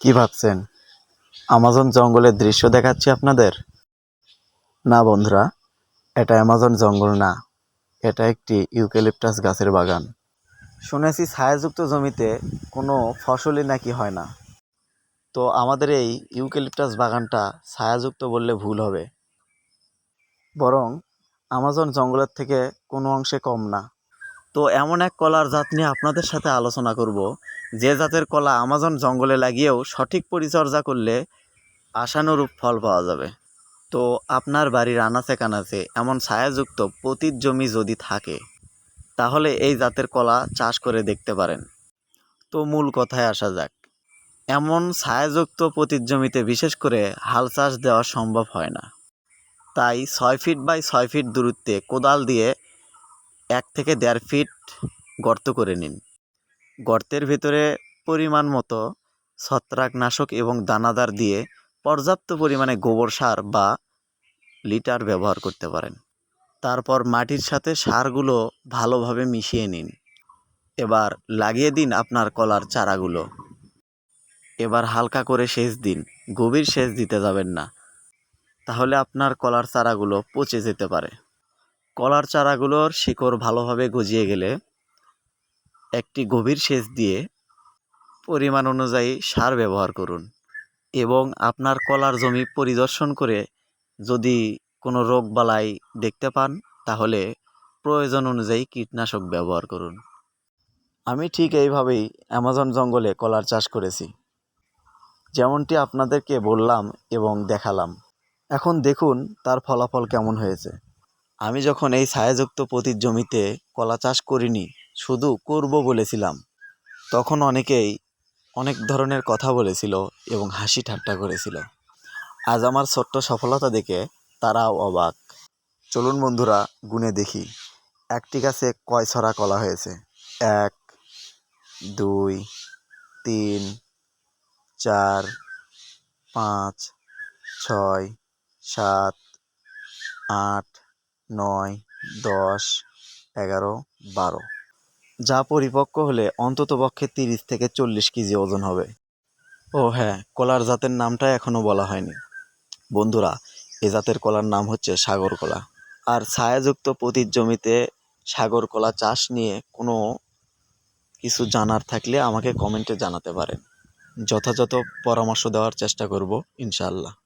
কি ভাবছেন? আমাজন জঙ্গলের দৃশ্য দেখাচ্ছি আপনাদের? না বন্ধুরা, এটা অ্যামাজন জঙ্গল না। এটা একটি ইউক্যালিপটাস গাছের বাগান। শুনেছি ছায়াযুক্ত জমিতে কোনো ফসলই নাকি হয় না। তো আমাদের এই ইউক্যালিপটাস বাগানটা ছায়াযুক্ত বললে ভুল হবে। বরং আমাজন জঙ্গলের থেকে কোনো অংশে কম না। তো এমন এক কলার জাত নিয়ে আপনাদের সাথে আলোচনা করব যে জাতের কলা আমাজন জঙ্গলে লাগিয়েও সঠিক পরিচর্যা করলে আশানুরূপ ফল পাওয়া যাবে। তো আপনার বাড়ির আনাচে কানাচে এমন ছায়াযুক্ত পতিত জমি যদি থাকে, তাহলে এই জাতের কলা চাষ করে দেখতে পারেন। তো মূল কথায় আসা যাক, এমন ছায়াযুক্ত পতিত জমিতে বিশেষ করে হাল চাষ দেওয়া সম্ভব হয় না। তাই ছয় ফিট বাই ছয় ফিট দূরত্বে কোদাল দিয়ে এক থেকে দেড় ফিট গর্ত করে নিন। গর্তের ভিতরে পরিমাণ মতো ছত্রাকনাশক এবং দানাদার দিয়ে পর্যাপ্ত পরিমাণে গোবর সার বা লিটার ব্যবহার করতে পারেন। তারপর মাটির সাথে সারগুলো ভালোভাবে মিশিয়ে নিন। এবার লাগিয়ে দিন আপনার কলার চারাগুলো। এবার হালকা করে সেচ দিন। গভীর সেচ দিতে যাবেন না। তাহলে আপনার কলার চারাগুলো পচে যেতে পারে। কলার চারাগুলোর শিকড় ভালোভাবে গজিয়ে গেলে একটি গভীর সেচ দিয়ে পরিমাণ অনুযায়ী সার ব্যবহার করুন এবং আপনার কলার জমি পরিদর্শন করে যদি কোনো রোগ বালাই দেখতে পান, তাহলে প্রয়োজন অনুযায়ী কীটনাশক ব্যবহার করুন। আমি ঠিক এইভাবেই অ্যামাজন জঙ্গলে কলার চাষ করেছি। যেমনটি আপনাদেরকে বললাম এবং দেখালাম। এখন দেখুন তার ফলাফল কেমন হয়েছে। আমি যখন এই ছায়াযুক্ত পতির জমিতে কলা চাষ করিনি শুধু করব বলেছিলাম। তখন অনেকেই অনেক ধরনের কথা বলেছিল এবং হাসি ঠাট্টা করেছিল। আজ আমার ছোট্ট সফলতা দেখে তারাও অবাক। চলুন বন্ধুরা, গুনে দেখি। একটি গাছে কয় ছড়া কলা হয়েছে? এক, দুই, তিন, চার, পাঁচ, ছয়, সাত, আট, নয়, দশ, এগারো, বারো। যা পরিপক্ক হলে অন্ততপক্ষে তিরিশ থেকে চল্লিশ কেজি ওজন হবে। ও হ্যাঁ কলার জাতের নামটা এখনও বলা হয়নি। বন্ধুরা, এ জাতের কলার নাম হচ্ছে সাগর কলা। আর ছায়াযুক্ত পতির জমিতে সাগর কলা চাষ নিয়ে কোনো কিছু জানার থাকলে আমাকে কমেন্টে জানাতে পারেন। যথাযথ পরামর্শ দেওয়ার চেষ্টা করব, ইনশাআল্লাহ।